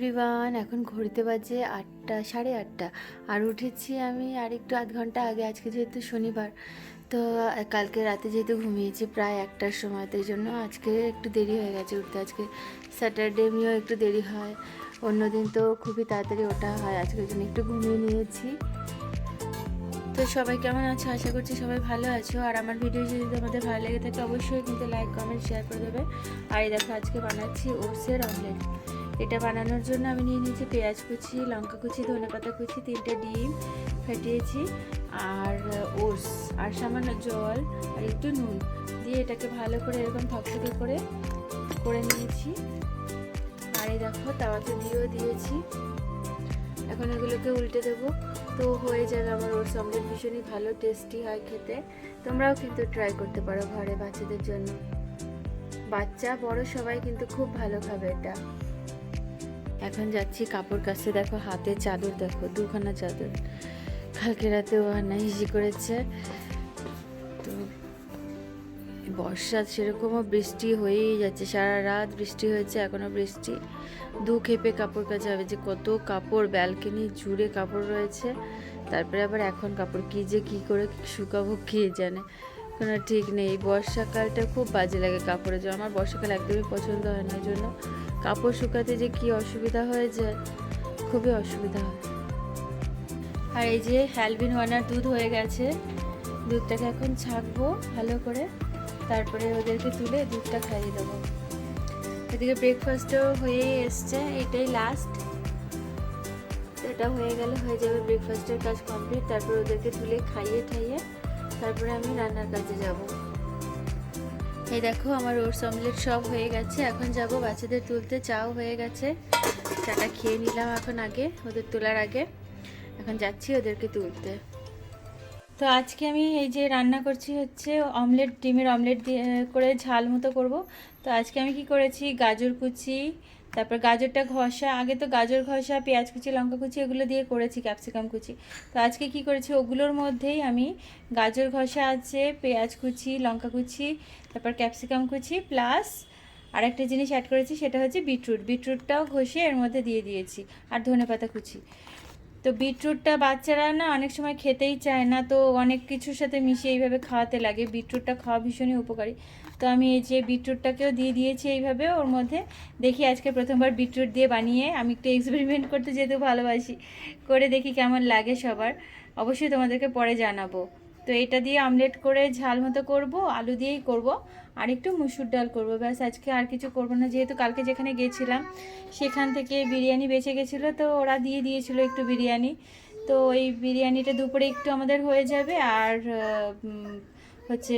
Everyone এখন ঘড়িতে বাজে আটটা, সাড়ে আটটা। আর উঠেছি আমি আর একটু আধ ঘণ্টা আগে, আজকে যেহেতু শনিবার, তো কালকে রাতে যেহেতু ঘুমিয়েছি প্রায় একটার সময়, তো জন্য আজকে একটু দেরি হয়ে গেছে উঠতে। আজকে স্যাটারডে এমনিও একটু দেরি হয় অন্যদিন তো খুবই তাড়াতাড়ি ওঠা হয় আজকের জন্য একটু ঘুমিয়ে নিয়েছি। তো সবাই কেমন আছো? আশা করছি সবাই ভালো আছো। আর আমার ভিডিও যদি তোমাদের ভালো লেগে থাকে, অবশ্যই কিন্তু লাইক কমেন্ট শেয়ার করে দেবে। আর এই দেখো, আজকে বানাচ্ছি ওটসের অমলেট এটা বানানোর জন্য আমি নিয়ে নিয়েছি পেঁয়াজ কুচি, লঙ্কা কুচি, ধনে পাতা কুচি, তিনটে ডিম ফাটিয়েছি, আর ওটস, আর সামান্য জল আর একটু নুন দিয়ে এটাকে ভালো করে এরকম থকথকে করে করে নিয়েছি। আর এই দেখো তাওয়াতে দিয়েও দিয়েছি। এখন এগুলোকে উল্টে দেবো। তো হয়ে যাবে আমার ওটস অমলেট, ভীষণই ভালো, টেস্টি হয় খেতে। তোমরাও কিন্তু ট্রাই করতে পারো ঘরে বাচ্চাদের জন্য। বাচ্চা, বড় সবাই কিন্তু খুব ভালো খাবে এটা। এখন যাচ্ছি কাপড় কাছে দেখো হাতে চাদর, দেখো, দুখানা চাদর। কালকে রাতে ও আনা হিসি করেছে। তো বর্ষা সেরকমও বৃষ্টি হয়েই যাচ্ছে। সারা রাত বৃষ্টি হয়েছে এখনও বৃষ্টি। দু খেপে কাপড় কাচা হবে যে কত কাপড়, ব্যালকনি জুড়ে কাপড় রয়েছে। তারপরে আবার এখন কাপড় কি যে কি করে শুকাবো কে জানে? কোনো ঠিক নেই। বর্ষাকালটা খুব বাজে লাগে কাপড়ের জন্য। আমার বর্ষাকাল একদমই পছন্দ হয় না জন্য কাপড় শুকাতে যে কি অসুবিধা হয়ে যায়, খুবই অসুবিধা হয়। আর এই যে হ্যালবিন ওয়ানার দুধ হয়ে গেছে, দুধটাকে এখন ছাকবো ভালো করে, তারপরে ওদেরকে তুলে দুধটা খাইয়ে দেবো। এদিকে ব্রেকফাস্টও হয়ে এসছে, এটাই লাস্ট এটা হয়ে গেলে হয়ে যাবে ব্রেকফাস্টের কাজ কমপ্লিট তারপর ওদেরকে তুলে খাইয়ে ঠাইয়ে তারপরে আমি রান্নার কাজে যাব। এই দেখো, আমার ওটস অমলেট সব হয়ে গেছে। এখন যাব বাচ্চাদের তুলতে, চাও হয়ে গেছে। চাটা খেয়ে নিলাম এখন আগে, ওদের তোলার আগে। এখন যাচ্ছি ওদেরকে তুলতে। তো আজকে আমি এই যে রান্না করছি হচ্ছে অমলেট, ডিমের অমলেট দিয়ে করে ঝাল মতো করব। তো আজকে আমি কি করেছি? গাজর কুচি তারপর গাজরটা ঘষা, আগে তো গাজর ঘষা, পেঁয়াজ কুচি, লঙ্কা কুচি এগুলো দিয়ে করেছি, ক্যাপসিকাম কুচি। তো আজকে কি করেছি? ওগুলোর মধ্যেই আমি গাজর ঘষা আছে, পেঁয়াজ কুচি, লঙ্কা কুচি, তারপর ক্যাপসিকাম কুচি, প্লাস আর একটা জিনিস অ্যাড করেছি, সেটা হচ্ছে বিটরুট। বিটরুটটাও ঘষে এর মধ্যে দিয়ে দিয়েছি, আর ধনেপাতা কুচি। তো বিটরুটটা বাচ্চারা না অনেক সময় খেতেই চায় না, তো অনেক কিছুর সাথে মিশিয়ে এইভাবে খাওয়াতে লাগে। বিটরুটটা খাওয়া ভীষণই উপকারী। তো আমি এই যে বিটরুটটাকেও দিয়ে দিয়েছি এইভাবে ওর মধ্যে। দেখি আজকে প্রথমবার বিটরুট দিয়ে বানিয়ে আমি একটু এক্সপেরিমেন্ট করতে যেহেতু ভালোবাসি। করে দেখি কেমন লাগে সবার। অবশ্যই তোমাদেরকে পরে জানাব। তো এটা দিয়ে আমলেট করে ঝাল মতো করব, আলু দিয়েই করব। আর একটু মুসুর ডাল করব। ব্যাস, আজকে আর কিছু করব না। যেহেতু কালকে যেখানে গেছিলাম, সেখান থেকে বিরিয়ানি বেঁচে গেছিল। তো ওরা দিয়ে দিয়েছিল একটু বিরিয়ানি। তো এই বিরিয়ানিটা দুপুরে একটু আমাদের হয়ে যাবে। আর হচ্ছে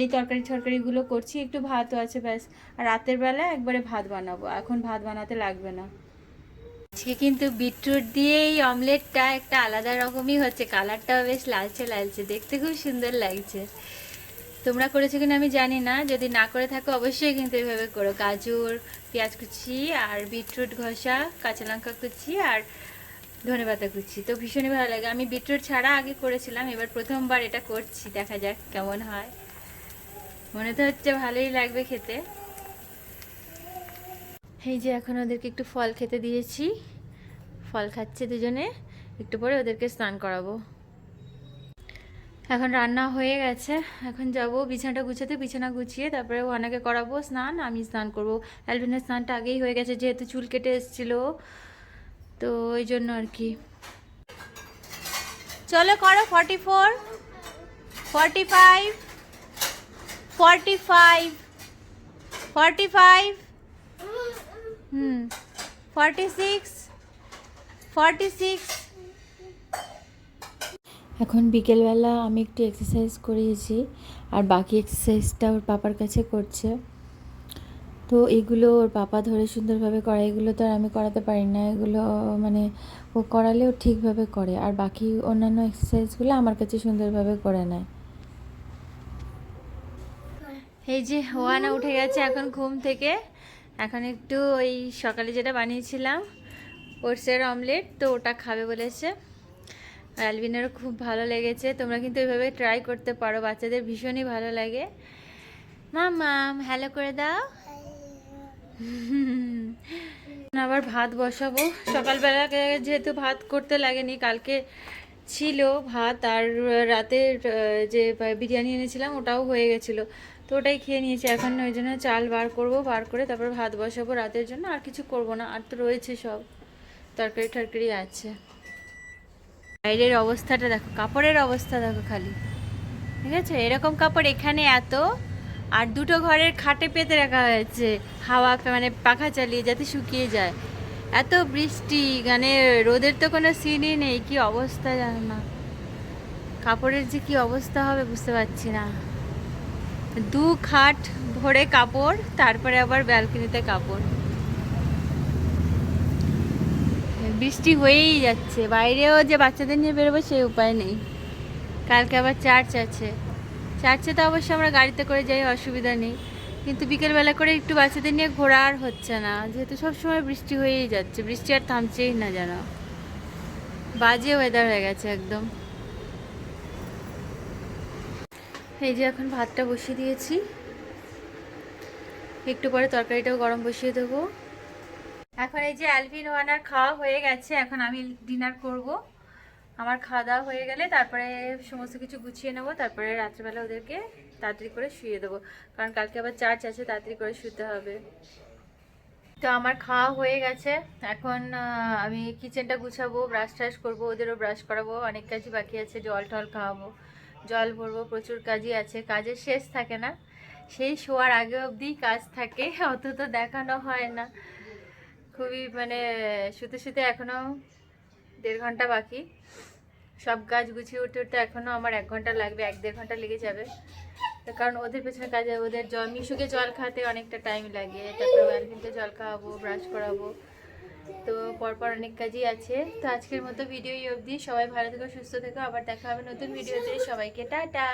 এই তরকারি টরকারিগুলো করছি, একটু ভাতও আছে ব্যাস। আর রাতের বেলা একবারে ভাত বানাবো, এখন ভাত বানাতে লাগবে না। আজকে কিন্তু বিটরুট দিয়ে এই অমলেটটা একটা আলাদা রকমই হচ্ছে, কালারটাও বেশ লালচে লালচে, দেখতে খুব সুন্দর লাগছে। তোমরা করেছ কিনা আমি জানি না, যদি না করে থাকো অবশ্যই কিন্তু এইভাবে করো। গাজর, পেঁয়াজ কুচি আর বিটরুট ঘষা, কাঁচা লঙ্কা কুচি আর ধনেপাতা কুচি তো ভীষণই ভালো লাগে। আমি বিটরুট ছাড়া আগে করেছিলাম, এবার প্রথমবার এটা করছি। দেখা যাক কেমন হয়। মনে তো হচ্ছে ভালোই লাগবে খেতে। এই যে এখন ওদেরকে একটু ফল খেতে দিয়েছি। ফল খাচ্ছে দুজনে। একটু পরে ওদেরকে স্নান করাবো। এখন রান্না হয়ে গেছে। এখন যাব বিছানাটা গুছাতে, বিছানা গুছিয়ে তারপরে ওনাকে করাবো স্নান, আমি স্নান করব। অ্যালভিনের স্নানটা আগেই হয়ে গেছে, যেহেতু চুল কেটে এসেছিল। তো ওই জন্য আর কি। চলো করো forty four forty five forty five forty five hmm forty six forty six এখন বিকেলবেলা আমি একটু এক্সারসাইজ করিয়েছি, আর বাকি এক্সারসাইজটা ওর পাপার কাছে করছে। তো এগুলো ওর পাপা ধরে সুন্দরভাবে করে, এগুলো তো আর আমি করাতে পারি না। এগুলো মানে ও করালেও ঠিকভাবে করে, আর বাকি অন্যান্য এক্সারসাইজগুলো আমার কাছে সুন্দরভাবে করে নেয়। এই যে, ওয়ানা উঠে গেছে এখন ঘুম থেকে। এখন একটু ওই সকালে যেটা বানিয়েছিলাম, ওটসের অমলেট, তো ওটা খাবে বলেছে। অ্যালবিনেরও খুব ভালো লেগেছে। তোমরা কিন্তু এভাবে ট্রাই করতে পারো, বাচ্চাদের ভীষণই ভালো লাগে। মামাম হ্যালো করে দাও। আবার ভাত বসাবো। সকালবেলা যেহেতু ভাত করতে লাগেনি, কালকে ছিল ভাত আর রাতের যে বিরিয়ানি এনেছিলাম ওটাও হয়ে গেছিল। তো ওটাই খেয়ে নিয়েছি। এখন ওই জন্য চাল বার করব, বার করে তারপর ভাত বসাবো রাতের জন্য। আর কিছু করব না, আর তো রয়েছে সব। তরকারি টরকারি আছে। বাইরের অবস্থাটা দেখো, কাপড়ের অবস্থা দেখো খালি। ঠিক আছে? এরকম কাপড় এখানে এত আর দুটো ঘরের খাটে পেতে রাখা হয়েছে। হাওয়া মানে পাখা চালিয়ে যাতে শুকিয়ে যায়। এত বৃষ্টি মানে রোদের তো কোনো সিনই নেই, কি অবস্থা জানো না। কাপড়ের যে কি অবস্থা হবে বুঝতে পারছি না। দু খাট ভরে কাপড়, তারপরে আবার ব্যালকনিতে কাপড়। বৃষ্টি হয়েই যাচ্ছে, বাইরেও যে বাচ্চাদের নিয়ে বেরোবো সেই উপায় নেই। কালকে আবার চার্চ আছে। চার্চে তো অবশ্য আমরা গাড়িতে করে যাই, অসুবিধা নেই। কিন্তু বিকেলবেলা করে একটু বাচ্চাদের নিয়ে ঘোরা আর হচ্ছে না। যেহেতু সবসময় বৃষ্টি হয়েই যাচ্ছে, বৃষ্টি আর থামছেই না যেন। বাজে ওয়েদার হয়ে গেছে একদম। এই যে এখন ভাতটা বসিয়ে দিয়েছি। একটু পরে তরকারিটাও গরম বসিয়ে দেবো। এখন এই যে অ্যালভিন ওয়ানার খাওয়া হয়ে গেছে, এখন আমি ডিনার করব। আমার খাওয়া দাওয়া হয়ে গেলে তারপরে সমস্ত কিছু গুছিয়ে নেব, তারপরে রাত্রেবেলা ওদেরকে তাড়াতাড়ি করে শুয়ে দেবো। কারণ কালকে আবার চার্চ আছে, তাড়াতাড়ি করে শুতে হবে। তো আমার খাওয়া হয়ে গেছে। এখন আমি কিচেনটা গুছাবো ব্রাশ ট্রাশ করব, ওদেরও ব্রাশ করাবো, অনেক কাজই বাকি আছে জল টল খাওয়াবো, জল ভরবো, প্রচুর কাজই আছে, কাজের শেষ থাকে না। সেই শোয়ার আগে অবধি কাজ থাকে, অত তো দেখানো হয় না। খুবই মানে শুতে শুতে এখনও দেড় ঘণ্টা বাকি। সব গাছ গুছিয়ে উঠতে উঠতে এখনও আমার এক ঘণ্টা লাগবে, এক দেড় ঘণ্টা লেগে যাবে। কারণ ওদের পেছনে কাজে ওদের জল, মিশুকে জল খাওয়াতে অনেকটা টাইম লাগে। তারপরে ওয়ালকিনকে জল খাওয়াবো ব্রাশ করাবো। তো পরপর অনেক কাজই আছে। তো আজকের মতো ভিডিও অবধি। সবাই ভালো থেকো, সুস্থ থেকো। আবার দেখা হবে নতুন ভিডিওতে সবাইকে টাটা।